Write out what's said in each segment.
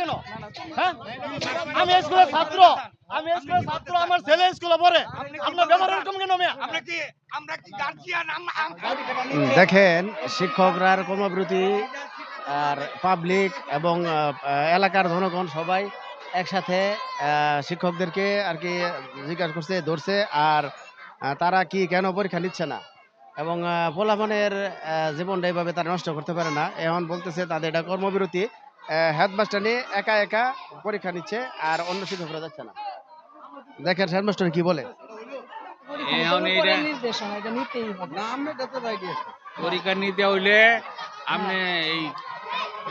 কেন? হ্যাঁ? আমি স্কুলের ছাত্র। আমি স্কুলের ছাত্র আমার ছেলে স্কুলে পড়ে। আপনার ব্যবহার এরকম কেন মেয়ে আমরা কি আমরা কি গার্জিয়ান? দেখেন শিক্ষকরা কর্মবিরতি আর পাবলিক এবং এলাকার জনগণ সবাই একসাথে আহ, শিক্ষকদেরকে আর কি জিজ্ঞাসা করছে ধরছে আর তারা কি কেন পরীক্ষা নিচ্ছে না? এবং পোলাপানের জীবনটা এইভাবে তারা নষ্ট করতে পারে না। এখন বলতেছে তাদের এটা কর্মবিরতি। হেডমাস্টার নিয়ে একা একা পরীক্ষা নিচ্ছে আর অন্য শিক্ষকরা যাচ্ছে না। দেখেন হেডমাস্টার কি বলে? এখন এইটা নির্দেশনা এটা নিতেই হবে। পরীক্ষা নিতে হইলে আপনি এই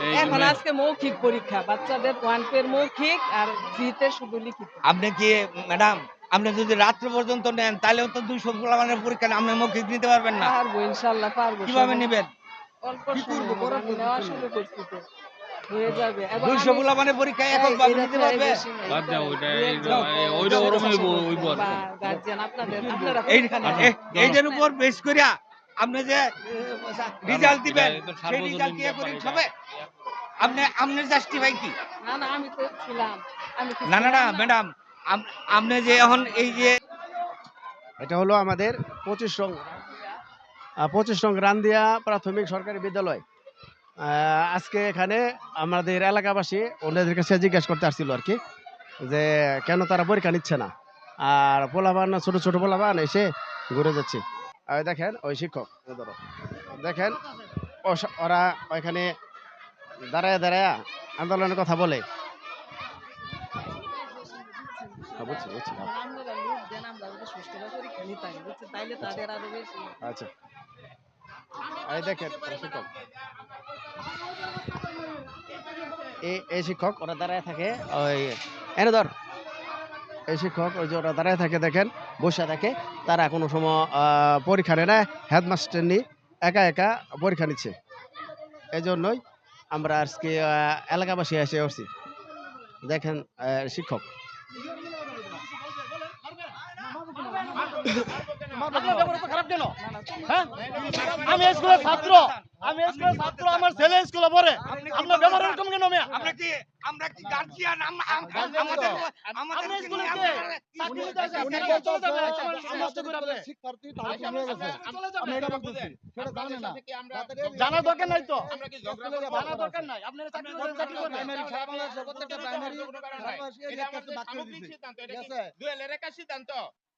এই এখন আজকে মৌখিক পরীক্ষা বাচ্চাদের ওয়ান পের মৌখিক আর থ্রিতে শুধু লিখিত। আপনি কি ম্যাডাম আপনি যদি রাত্র পর্যন্ত নেন তাহলে তো দুইশো গোলামানের পরীক্ষা আপনি মৌখিক নিতে পারবেন না। পারব ইনশাল্লাহ পারব কীভাবে নেবেন? অল্প সময় নেওয়া শুরু করছি তো। হয়ে যাবে। পরীক্ষা পারবে? বাদ দাও ওইটা ওইটা হইব আপনাদের আপনারা উপর বেস করিয়া আপনি যে রেজাল্ট দিবেন সেই রেজাল্ট কি ব্যাপার করে এটা। আপনি আপনার জাস্টিফাই কি? না না আমি তো ছিলাম। আমি না না না ম্যাডাম আপনি যে এখন এই যে এটা হলো আমাদের পঁচিশ রং পঁচিশ রং রান্দিয়া প্রাথমিক সরকারি বিদ্যালয়। আজকে এখানে আমাদের এলাকাবাসী ওনাদের কাছে জিজ্ঞেস করতে আসছিল আর কি যে কেন তারা পরীক্ষা নিচ্ছে না? আর পোলাবান ছোট ছোট পোলাবান এসে ঘুরে যাচ্ছে। দেখেন ওই শিক্ষক ধরো দেখেন ওরা ওইখানে দাঁড়ায় দাঁড়ায় আন্দোলনের কথা বলে। হ্যাঁ, হ্যাঁ। আচ্ছা। এই দেখেন শিক্ষক। এই শিক্ষক, ওরা দাঁড়ায় থাকে, ওই এনে ধর, এই শিক্ষক, ওই যে ওরা দাঁড়ায় থাকে, দেখেন, বসে থাকে, তারা কোনো সময় পরীক্ষা নেয় না, হেডমাস্টার নি একা একা পরীক্ষা নিচ্ছে। এই জন্যই আমরা আজকে এলাকাবাসী এসে উঠছি দেখেন শিক্ষক। আপনার ব্যবহার তো খারাপ কেন? হ্যাঁ? আমি স্কুলের ছাত্র আমি স্কুলের ছাত্র আমার ছেলে স্কুলে পড়ে। আপনার ব্যবহার এরকম কেন মেয়ে? আমরা কি আমরা কি গার্জিয়ান আমাদের আমাদের স্কুলে কে চাকরি নিতে আসে উনি বলতে যাবে নষ্ট করে আপনি শিক্ষার্থী তারা হয়ে গেছে। আমি এটা বলতেছি। সেটা জানে না। জানার দরকার নাই তো। স্কুলে যাব। জানার দরকার নাই। আপনারা চাকরি করেন চাকরি করেন প্রাইমারি, সারা প্রাইমারি, আমরা ওই পার থেকে শিক্ষার্থী এটা আসে। বললাম আমার এই যে পারে আপনারা শিক্ষার্থী আমাদের আপনারা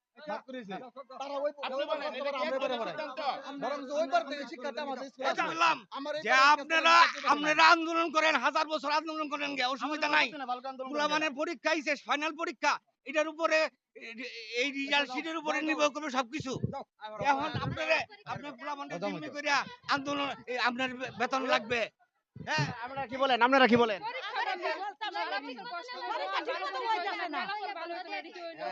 আন্দোলন করেন হাজার বছর আন্দোলন করেন অসুবিধা নাই গোলামানের পরীক্ষা হিসেবে ফাইনাল পরীক্ষা এটার উপরে এই রেজাল্ট শিটের উপরে নির্ভর করবে সবকিছু এখন আপনারা আপনি গোলামানের জিম্মি করিয়া আন্দোলন আপনার বেতন লাগবে হ্যাঁ আপনারা কি বলেন আপনারা কি বলেন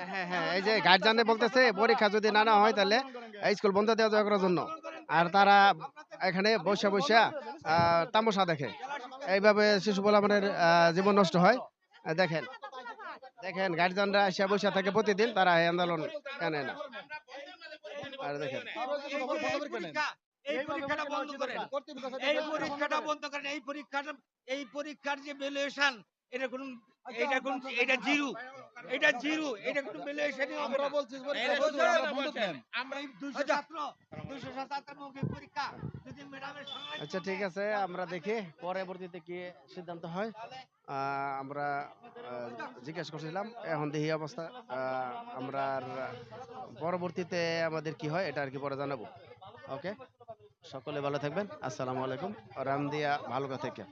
হ্যাঁ, হ্যাঁ হ্যাঁ এই যে গার্জিয়ানে বলতেছে পরীক্ষা যদি না না হয় তাহলে স্কুল বন্ধ দেওয়া যাওয়া করার জন্য। আর তারা এখানে বসে বসে তামাশা দেখে। এইভাবে শিশু বলামানের জীবন নষ্ট হয়। দেখেন দেখেন গার্জিয়ানরা এসে বসে থাকে প্রতিদিন তারা এই আন্দোলন কেনে না। আর দেখেন। এই পরীক্ষাটা বন্ধ করেন। এই পরীক্ষাটা বন্ধ করেন। এই পরীক্ষাটা এই পরীক্ষার যে ভ্যালুয়েশন এটা কোন এটা কোন এটা জিরো এটা জিরো এটা কোন হবে আমরা বলছি এটা আমরা বন্ধ দেন। 200 ছাত্র 200 মৌখিক পরীক্ষা যদি ম্যাডামের সঙ্গে আচ্ছা ঠিক আছে আমরা দেখি পরবর্তীতে কি সিদ্ধান্ত হয়। আহ, আমরা জিজ্ঞেস করছিলাম এখন দেখি অবস্থা। আহ, আমরা পরবর্তীতে আমাদের কি হয় এটা আর কি পরে জানাব। ওকে সকলে ভালো থাকবেন। আসসালামু আলাইকুম। রামদিয়া ভালো থেকে